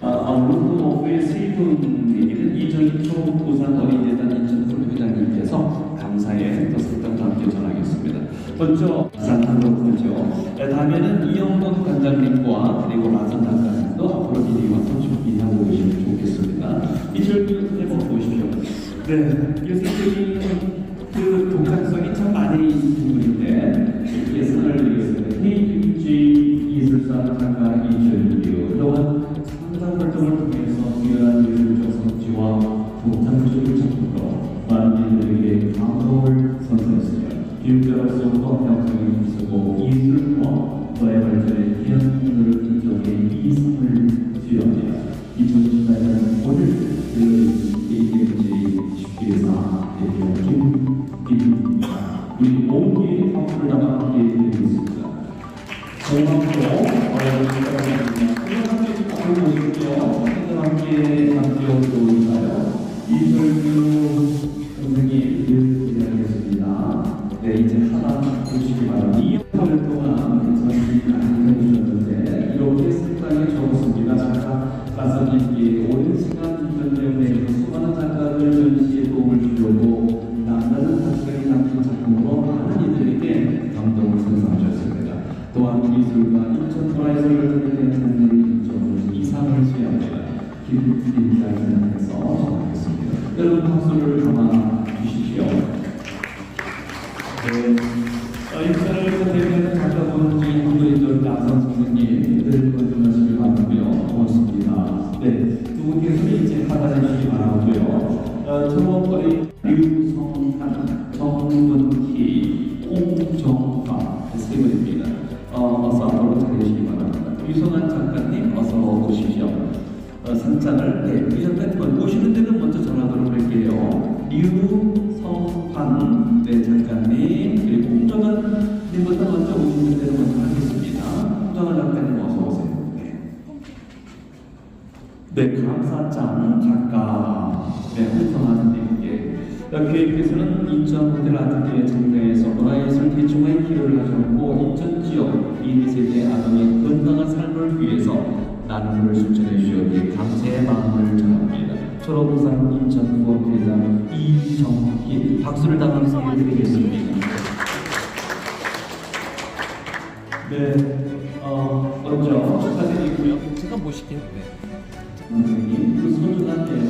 아, 아, 그 먼저 마산탄광군이죠. 네, 다음에는 이영곤 관장님과 그리고 마산탄광님도 앞으로 미리와 통신을 인하고 오시면 좋겠습니다. 이 절기를 한번 보십시오. 네, 교수님. 선사했으며 교육자로서 평평성이 있었고 예술과 너의 발전에 귀한 힘을 인정해 이 상을 수여합니다. 2018년 오늘 그 KUG 10기회사 대표 김김입니다. 우리 모두의 박수를 담아 함께 드리겠습니다. 고맙고 어려운 시간입니다. 함께 박수 보십시오. 함께 함께 오실 미술과 인천 프라이즈를 대표하는 인정을 이상을 수여합니다. 김진자를 생각해서 전하겠습니다. 여러분 박수를 담아 주십시오. 네. 어, 인천을 중에 한 분이죠. 나선 선생님. 늘 건강하시길 바라고요. 고맙습니다. 네. 두 분께서는 이제 주시기 바라고요. 어, 초목거리 류성한, 정문 어, 상장을 네, 이 작가님 오시는 데는 먼저 전하도록 할게요. 류성환 네, 작가님 그리고 홍정환님부터 먼저 오시는 데는 먼저 하겠습니다. 홍정환 작가님 어서 오세요. 네. 네, 감사장 작가 네, 홍성환님께 교육께서는 인천 호텔 아트리에 장래에서 문화예술 대중화에 기여를 하셨고 인천 지역 2, 세대 아동 나눔을 실천해 주셨기에 감사의 마음을 전합니다. 초록우산 인천 부업회장 이정희 박수를 담아서 해드리겠습니다. 네, 어, 먼저 축하드리고요. 제가 모실게요. 네. 선생님, 그 소중한 때